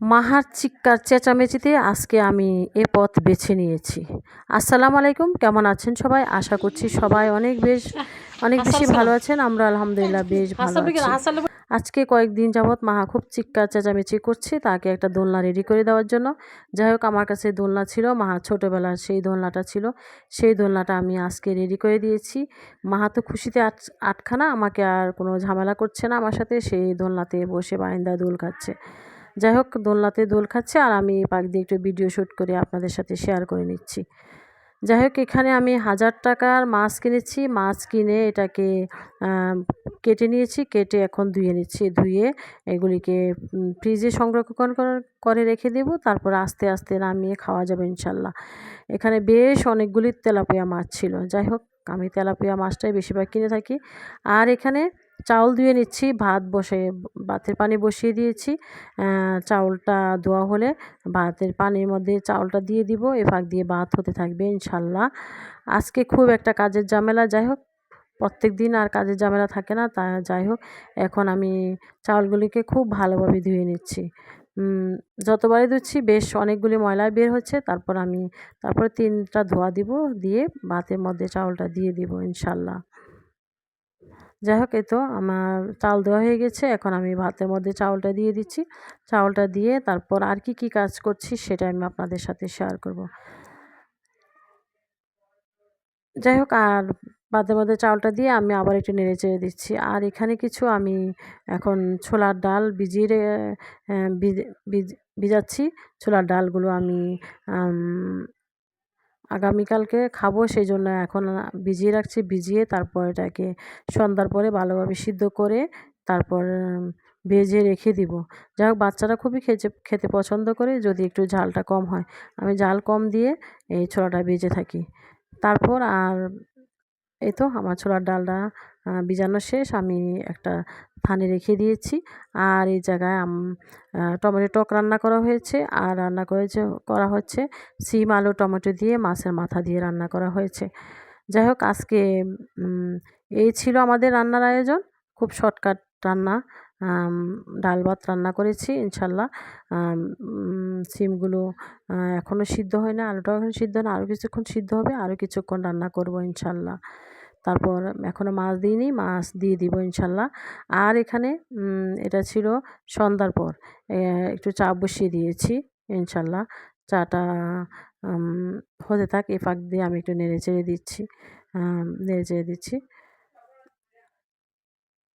মাহার চিৎকার চেঁচামেচিতে আজকে আমি এ পথ বেছে নিয়েছি। আসসালামু আলাইকুম কেমন আছেন সবাই? আশা করছি সবাই অনেক বেশ অনেক বেশি ভালো আছেন। আমরা আলহামদুলিল্লাহ বেশ ভালো আছি। আজকে কয়েকদিন যাবৎ মাহা খুব চিৎকার চেঁচামেচি করছে তাকে একটা দোলনা রেডি করে দেওয়ার জন্য। যাই হোক আমার কাছে দোলনা ছিল মাহা ছোটোবেলার সেই দোলনাটা ছিল। সেই দোলনাটা আমি আজকে রেডি করে দিয়েছি। মাহা তো খুশিতে আট আটখানা আমাকে আর কোনো ঝামেলা করছে না আমার সাথে। সেই দোলনাতে বসে বারিন্দা দোল খাচ্ছে যাই হোক, দোলনাতে দোল খাচ্ছে আর আমি পাক দিয়ে একটু ভিডিও শ্যুট করে আপনাদের সাথে শেয়ার করে নিচ্ছি। যাই হোক, এখানে আমি হাজার টাকার মাছ কিনেছি। মাছ কিনে এটাকে কেটে নিয়েছি। কেটে এখন ধুয়ে নিচ্ছি। ধুয়ে এগুলিকে ফ্রিজে সংরক্ষণ করে রেখে দেব। তারপর আস্তে আস্তে নামিয়ে খাওয়া যাবে ইনশাল্লাহ। এখানে বেশ অনেকগুলি তেলাপিয়া মাছ ছিল। যাই হোক আমি তেলাপিয়া মাছটাই বেশিরভাগ কিনে থাকি। আর এখানে চাউল ধুয়ে নিচ্ছি, ভাত বসে, ভাতের পানি বসিয়ে দিয়েছি। চাউলটা ধোয়া হলে ভাতের পানির মধ্যে চাউলটা দিয়ে দিব, এ ফাঁক দিয়ে ভাত হতে থাকবে ইনশাল্লাহ। আজকে খুব একটা কাজের ঝামেলা, যাই হোক, প্রত্যেক দিন আর কাজের ঝামেলা থাকে না, তা যাই হোক, এখন আমি চাউলগুলিকে খুব ভালোভাবে ধুয়ে নিচ্ছি। যতবারই ধুচ্ছি বেশ অনেকগুলি ময়লা বের হচ্ছে, তারপর আমি, তারপরে তিনটা ধোয়া দিব, দিয়ে ভাতের মধ্যে চাউলটা দিয়ে দিব, ইনশাল্লাহ। যাই হোক, এই তো আমার চাল দেওয়া হয়ে গেছে, এখন আমি ভাতের মধ্যে চাউলটা দিয়ে দিচ্ছি। চাউলটা দিয়ে তারপর আর কি কি কাজ করছি সেটা আমি আপনাদের সাথে শেয়ার করব। যাই হোক, আর ভাতের মধ্যে চাউলটা দিয়ে আমি আবার একটু নেড়ে চেড়ে দিচ্ছি। আর এখানে কিছু আমি এখন ছোলার ডাল ভিজিয়ে ভিজাচ্ছি। ছোলার ডালগুলো আমি আগামীকালকে খাব, সেই জন্য এখন ভিজিয়ে রাখছি। ভিজিয়ে তারপর এটাকে সন্ধ্যার পরে ভালোভাবে সিদ্ধ করে তারপর ভেজে রেখে দিব। যাই হোক, বাচ্চারা খুবই খেতে খেতে পছন্দ করে, যদি একটু ঝালটা কম হয়। আমি ঝাল কম দিয়ে এই ছোলাটা ভেজে থাকি। তারপর আর এই তো আমার ছোলার ডালটা ভিজানো শেষ। আমি একটা থানে রেখে দিয়েছি। আর এই জায়গায় টমেটো টক রান্না করা হয়েছে। আর রান্না করেছে, করা হচ্ছে সিম আলু, টমেটো দিয়ে, মাছের মাথা দিয়ে রান্না করা হয়েছে। যাই হোক, আজকে এই ছিল আমাদের রান্নার আয়োজন। খুব শর্টকাট রান্না ডাল ভাত রান্না করেছি, ইনশাল্লাহ। সিমগুলো এখনও সিদ্ধ হয় না, আলুটাও এখন সিদ্ধ না আরও কিছুক্ষণ সিদ্ধ হবে আরও কিছুক্ষণ রান্না করব, ইনশাল্লাহ। তারপর এখনও মাছ দিইনি, মাছ দিয়ে দিব, ইনশাল্লাহ। আর এখানে এটা ছিল সন্ধ্যার পর একটু চা বসিয়ে দিয়েছি, ইনশাল্লাহ। চাটা হতে থাক, এ ফাঁক দিয়ে আমি একটু নেড়ে চেড়ে দিচ্ছি নেড়ে চেড়ে দিচ্ছি।